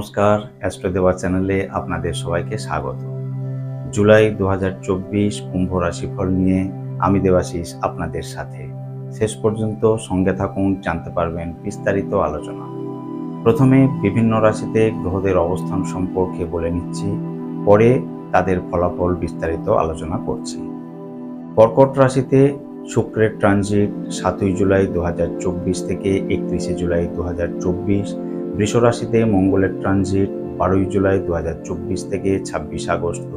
নমস্কার অ্যাস্ট্রো দেওয়া চ্যানেলে আপনাদের সবাইকে স্বাগত। জুলাই দু হাজার চব্বিশ কুম্ভ রাশিফল নিয়ে আমি দেবাশিস আপনাদের সাথে। শেষ পর্যন্ত সঙ্গে থাকুন, জানতে পারবেন বিস্তারিত আলোচনা। প্রথমে বিভিন্ন রাশিতে গ্রহদের অবস্থান সম্পর্কে বলে নিচ্ছি, পরে তাদের ফলাফল বিস্তারিত আলোচনা করছি। কর্কট রাশিতে শুক্রের ট্রানজিট সাতই জুলাই দু হাজার চব্বিশ থেকে একত্রিশে জুলাই দু হাজার চব্বিশ বৃষ রাশিতে মঙ্গলের ট্রানজিট বারোই জুলাই দু হাজার চব্বিশ থেকে ছাব্বিশ আগস্ট দু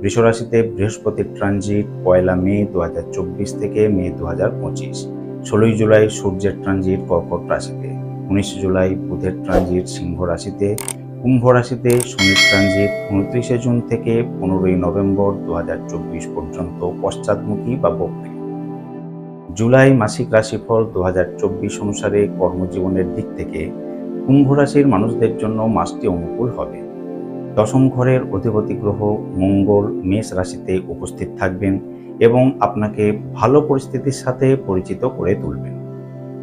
বৃষ রাশিতে বৃহস্পতির ট্রানজিট পয়লা মে দু হাজার চব্বিশ থেকে মে দু হাজার ষোলোই জুলাই সূর্যের ট্রানজিট কর্কট রাশিতে। উনিশে জুলাই বুধের ট্রানজিট সিংহ রাশিতে। কুম্ভ রাশিতে শনির ট্রানজিট উনত্রিশে জুন থেকে পনেরোই নভেম্বর দু হাজার চব্বিশ পর্যন্ত পশ্চাৎমুখী বা বক্রী। জুলাই মাসিক রাশিফল দু হাজার চব্বিশ অনুসারে কর্মজীবনের দিক থেকে কুম্ভ রাশির মানুষদের জন্য মাসটি অনুকূল হবে। দশম ঘরের অধিপতি গ্রহ মঙ্গল মেষ রাশিতে উপস্থিত থাকবেন এবং আপনাকে ভালো পরিস্থিতির সাথে পরিচিত করে তুলবেন।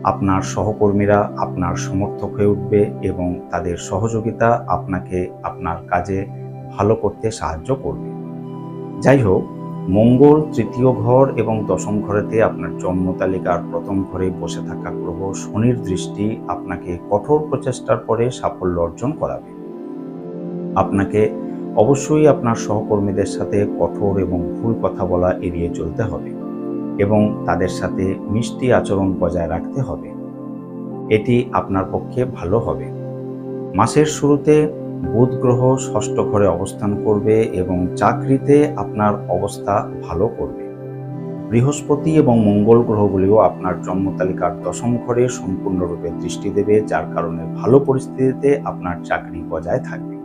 আপনার সহকর্মীরা আপনার সমর্থক হয়ে উঠবে এবং তাদের সহযোগিতা আপনাকে আপনার কাজে ভালো করতে সাহায্য করবে। যাই হোক মঙ্গল, তৃতীয় ঘর এবং দশম ঘরেতে আপনার জন্ম তালিকার প্রথম ঘরে বসে থাকা গ্রহ শনির দৃষ্টি আপনাকে কঠোর প্রচেষ্টার পরে সাফল্য অর্জন করাবে। আপনাকে অবশ্যই আপনার সহকর্মীদের সাথে কঠোর এবং ভুল কথা বলা এড়িয়ে চলতে হবে এবং তাদের সাথে মিষ্টি আচরণ বজায় রাখতে হবে। এটি আপনার পক্ষে ভালো হবে। মাসের শুরুতে বুধ গ্রহ ষষ্ঠ ঘরে অবস্থান করবে এবং চাকরিতে আপনার অবস্থা ভালো করবে। বৃহস্পতি এবং মঙ্গল গ্রহগুলিও আপনার জন্ম তালিকার দশম ঘরে সম্পূর্ণরূপে দৃষ্টি দেবে, যার কারণে ভালো পরিস্থিতিতে আপনার চাকরি বজায় থাকবে।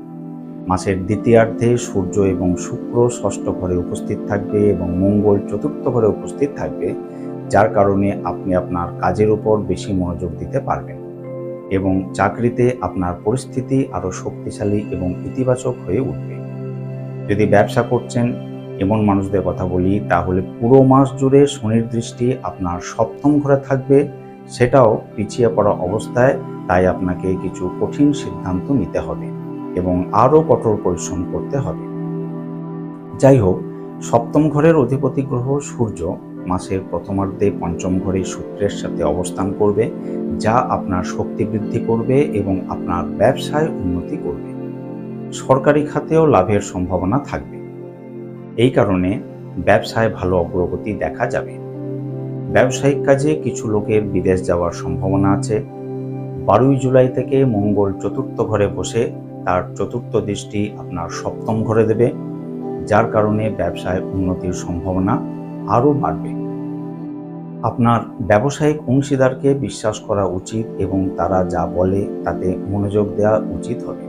মাসের দ্বিতীয়ার্ধে সূর্য এবং শুক্র ষষ্ঠ ঘরে উপস্থিত থাকবে এবং মঙ্গল চতুর্থ ঘরে উপস্থিত থাকবে, যার কারণে আপনি আপনার কাজের উপর বেশি মনোযোগ দিতে পারবেন। এবং চাকরিতে আপনার পরিস্থিতি আরও শক্তিশালী এবং ইতিবাচক হয়ে উঠবে। যদি ব্যবসা করছেন এমন মানুষদের কথা বলি, তাহলে পুরো মাস জুড়ে শনির দৃষ্টি আপনার সপ্তম ঘরে থাকবে, সেটাও পিছিয়ে পড়া অবস্থায় তাই আপনাকে কিছু কঠিন সিদ্ধান্ত নিতে হবে এবং আরও কঠোর পরিশ্রম করতে হবে। যাই হোক, সপ্তম ঘরের অধিপতি গ্রহ সূর্য মাসের প্রথমার্ধে পঞ্চম ঘরে শুক্রের সাথে অবস্থান করবে, যা আপনার শক্তি বৃদ্ধি করবে এবং আপনার ব্যবসায় উন্নতি করবে। সরকারি খাতেও লাভের সম্ভাবনা থাকবে। এই কারণে ব্যবসায় ভালো অগ্রগতি দেখা যাবে। ব্যবসায়িক কাজে কিছু লোকের বিদেশ যাওয়ার সম্ভাবনা আছে। বারোই জুলাই থেকে মঙ্গল চতুর্থ ঘরে বসে তার চতুর্থ দৃষ্টি আপনার সপ্তম ঘরে দেবে, যার কারণে ব্যবসায় উন্নতির সম্ভাবনা আরও বাড়বে। আপনার ব্যবসায়িক অংশীদারকে বিশ্বাস করা উচিত এবং তারা যা বলে তাতে মনোযোগ দেওয়া উচিত হবে।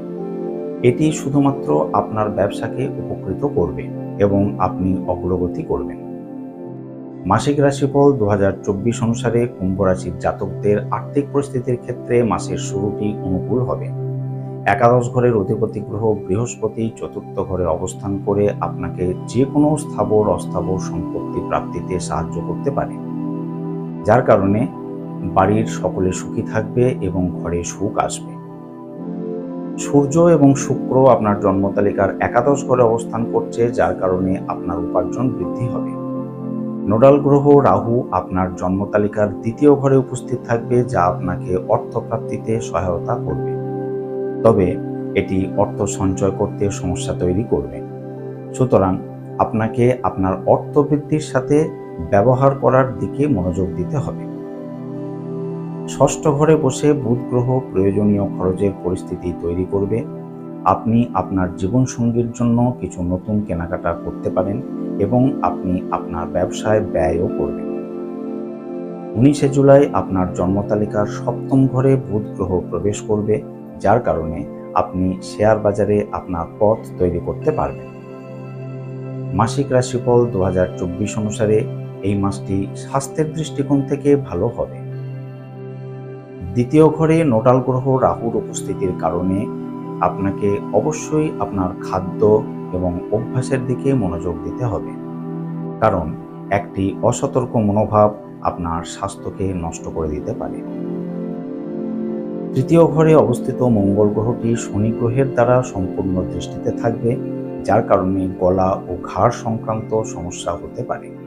এটি শুধুমাত্র আপনার ব্যবসাকে উপকৃত করবে এবং আপনি অগ্রগতি করবেন। মাসিক রাশিফল দু হাজার চব্বিশ অনুসারে কুম্ভ রাশির জাতকদের আর্থিক পরিস্থিতির ক্ষেত্রে মাসের শুরুটি অনুকূল হবে। একাদশ ঘরের অধিপতি গ্রহ বৃহস্পতি চতুর্থ ঘরে অবস্থান করে আপনাকে যে কোনো স্থাবর অস্থাবর সম্পত্তি প্রাপ্তিতে সাহায্য করতে পারে। যার কারণে বাড়ির সকলে সুখী থাকবে এবং ঘরে সুখ আসবে। সূর্য এবং শুক্র আপনার জন্মতালিকার একাদশ ঘরে অবস্থান করছে, যার কারণে আপনার উপার্জন বৃদ্ধি হবে। নোডাল গ্রহ রাহু আপনার জন্মতালিকার দ্বিতীয় ঘরে উপস্থিত থাকবে, যা আপনাকে অর্থপ্রাপ্তিতে সহায়তা করবে। তবে এটি অর্থ সঞ্চয় করতে সমস্যা তৈরি করবে। সুতরাং আপনাকে আপনার অর্থ বৃদ্ধির সাথে ব্যবহার করার দিকে মনোযোগ দিতে হবে। ষষ্ঠ ঘরে বসে বুধ গ্রহ প্রয়োজনীয় খরচের পরিস্থিতি তৈরি করবে। আপনি আপনার জীবনসঙ্গীর জন্য কিছু নতুন কেনাকাটা করতে পারেন এবং আপনি আপনার ব্যবসায় ব্যয়ও করবেন। উনিশে জুলাই আপনার জন্ম তালিকার সপ্তম ঘরে বুধ গ্রহ প্রবেশ করবে, যার কারণে আপনি শেয়ার বাজারে আপনার পথ তৈরি করতে পারবেন। মাসিক রাশিফল দু হাজার চব্বিশ অনুসারে এই মাসটি স্বাস্থ্যের দৃষ্টিকোণ থেকে ভালো হবে। দ্বিতীয় ঘরে নোটাল গ্রহ রাহুর উপস্থিতির কারণে আপনাকে অবশ্যই আপনার খাদ্য এবং অভ্যাসের দিকে মনোযোগ দিতে হবে। কারণ একটি অসতর্ক মনোভাব আপনার স্বাস্থ্যকে নষ্ট করে দিতে পারে। তৃতীয় ঘরে অবস্থিত মঙ্গল গ্রহটি শনি গ্রহের দ্বারা সম্পূর্ণ দৃষ্টিতে থাকবে, যার কারণে গলা ও ঘাড় সংক্রান্ত সমস্যা হতে পারে।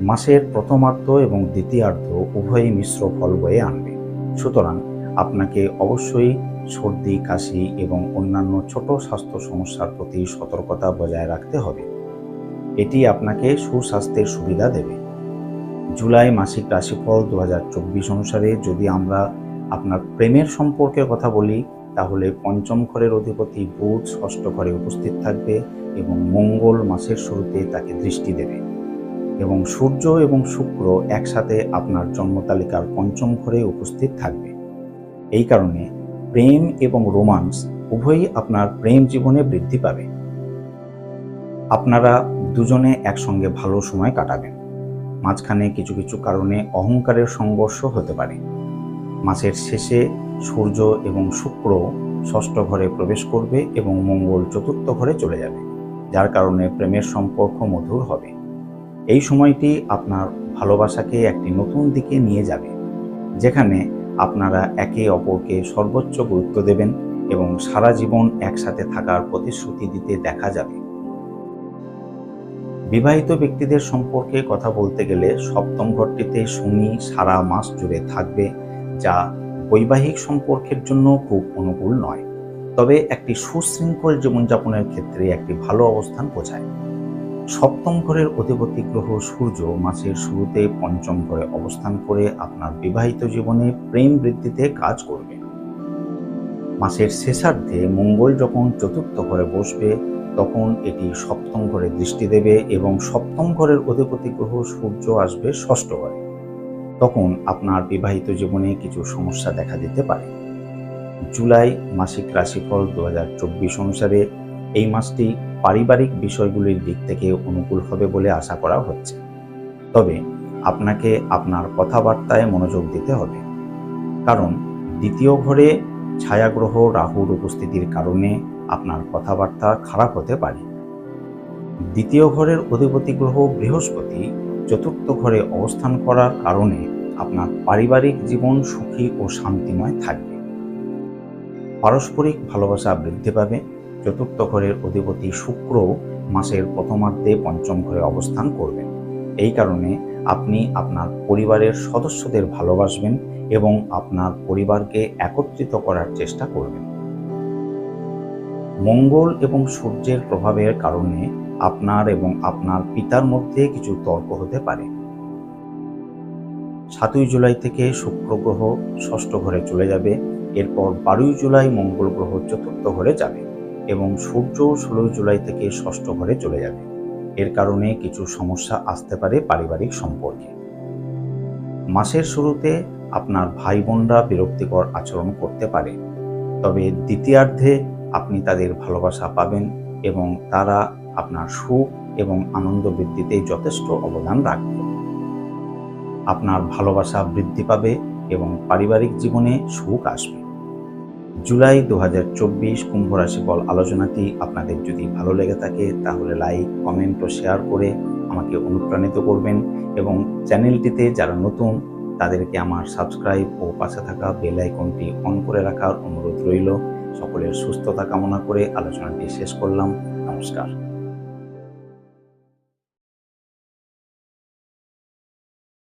মাসের প্রথমার্ধ এবং দ্বিতীয়ার্ধ উভয়ই মিশ্র ফল বয়ে আনবে। সুতরাং আপনাকে অবশ্যই সর্দি, কাশি এবং অন্যান্য ছোট স্বাস্থ্য সমস্যার প্রতি সতর্কতা বজায় রাখতে হবে। এটি আপনাকে সুস্বাস্থ্যের সুবিধা দেবে। জুলাই মাসিক রাশিফল দু হাজার চব্বিশ অনুসারে যদি আমরা আপনার প্রেমের সম্পর্কের কথা বলি, তাহলে পঞ্চম ঘরের অধিপতি বুধ ষষ্ঠ ঘরে উপস্থিত থাকবে এবং মঙ্গল মাসের শুরুতে তাকে দৃষ্টি দেবে। এবং সূর্য এবং শুক্র একসাথে আপনার জন্মতালিকার পঞ্চম ঘরে উপস্থিত থাকবে। এই কারণে প্রেম এবং রোমান্স উভয়ই আপনার প্রেম জীবনে বৃদ্ধি পাবে। আপনারা দুজনে একসঙ্গে ভালো সময় কাটাবেন। মাঝখানে কিছু কিছু কারণে অহংকারের সংঘর্ষ হতে পারে। মাসের শেষে সূর্য এবং শুক্র ষষ্ঠ ঘরে প্রবেশ করবে এবং মঙ্গল চতুর্থ ঘরে চলে যাবে, যার কারণে প্রেমের সম্পর্ক মধুর হবে। এই সময়টি আপনার ভালোবাসাকে একটি নতুন দিকে নিয়ে যাবে, যেখানে আপনারা একে অপরকে সর্বোচ্চ গুরুত্ব দেবেন এবং সারা জীবন একসাথে থাকার প্রতিশ্রুতি দিতে দেখা যাবে। বিবাহিত ব্যক্তিদের সম্পর্কে কথা বলতে গেলে সপ্তম ঘরটিতে শনি সারা মাস জুড়ে থাকবে, যা বৈবাহিক সম্পর্কের জন্য খুব অনুকূল নয়। তবে একটি সুশৃঙ্খল জীবনযাপনের ক্ষেত্রে একটি ভালো অবস্থান বোঝায়। সপ্তম ঘরের অধিপতি গ্রহ সূর্য মাসের শুরুতে পঞ্চম ঘরে অবস্থান করে আপনার বিবাহিত জীবনে প্রেম বৃদ্ধিতে কাজ করবে। মাসের শেষার্ধে মঙ্গল যখন চতুর্থ ঘরে বসবে, তখন এটি সপ্তম ঘরে দৃষ্টি দেবে এবং সপ্তম ঘরের অধিপতি গ্রহ সূর্য আসবে ষষ্ঠ ঘরে। তখন আপনার বিবাহিত জীবনে কিছু সমস্যা দেখা দিতে পারে। জুলাই মাসিক রাশিফল দু হাজার চব্বিশ অনুসারে এই মাসটি পারিবারিক বিষয়গুলির দিক থেকে অনুকূল হবে বলে আশা করা হচ্ছে। তবে আপনাকে আপনার কথাবার্তায় মনোযোগ দিতে হবে। কারণ দ্বিতীয় ঘরে ছায়াগ্রহ রাহুর উপস্থিতির কারণে আপনার কথাবার্তা খারাপ হতে পারে। দ্বিতীয় ঘরের অধিপতি গ্রহ বৃহস্পতি চতুর্থ ঘরে অবস্থান করার কারণে আপনার পারিবারিক জীবন সুখী ও শান্তিময় থাকবে। পারস্পরিক ভালোবাসা বৃদ্ধি পাবে। চতুর্থ ঘরের অধিপতি শুক্র মাসের প্রথমার্ধে পঞ্চম ঘরে অবস্থান করবেন। এই কারণে আপনি আপনার পরিবারের সদস্যদের ভালোবাসবেন এবং আপনার পরিবারকে একত্রিত করার চেষ্টা করবেন। মঙ্গল এবং সূর্যের প্রভাবের কারণে আপনার এবং আপনার পিতার মধ্যে কিছু তর্ক হতে পারে। সাতই জুলাই থেকে শুক্র গ্রহ ষষ্ঠ ঘরে চলে যাবে, এরপর বারোই জুলাই মঙ্গল গ্রহ চতুর্থ ঘরে যাবে। এবং সূর্য ষোলোই জুলাই থেকে ষষ্ঠ ঘরে চলে যাবে। এর কারণে কিছু সমস্যা আসতে পারে পারিবারিক সম্পর্কে। মাসের শুরুতে আপনার ভাই বোনরা বিরক্তিকর আচরণ করতে পারে, তবে দ্বিতীয়ার্ধে আপনি তাদের ভালোবাসা পাবেন এবং তারা আপনার সুখ এবং আনন্দ বৃদ্ধিতে যথেষ্ট অবদান রাখবে। আপনার ভালোবাসা বৃদ্ধি পাবে এবং পারিবারিক জীবনে সুখ আসবে। জুলাই দু হাজার চব্বিশ কুম্ভ রাশি ফল আলোচনাটি আপনাদের যদি ভালো লেগে থাকে, তাহলে লাইক, কমেন্ট ও শেয়ার করে আমাকে অনুপ্রাণিত করবেন এবং চ্যানেলটিতে যারা নতুন, তাদেরকে আমার সাবস্ক্রাইব ও পাশে থাকা বেল আইকনটি অন করে রাখার অনুরোধ রইল। সকলের সুস্থতা কামনা করে আলোচনাটি শেষ করলাম। নমস্কার।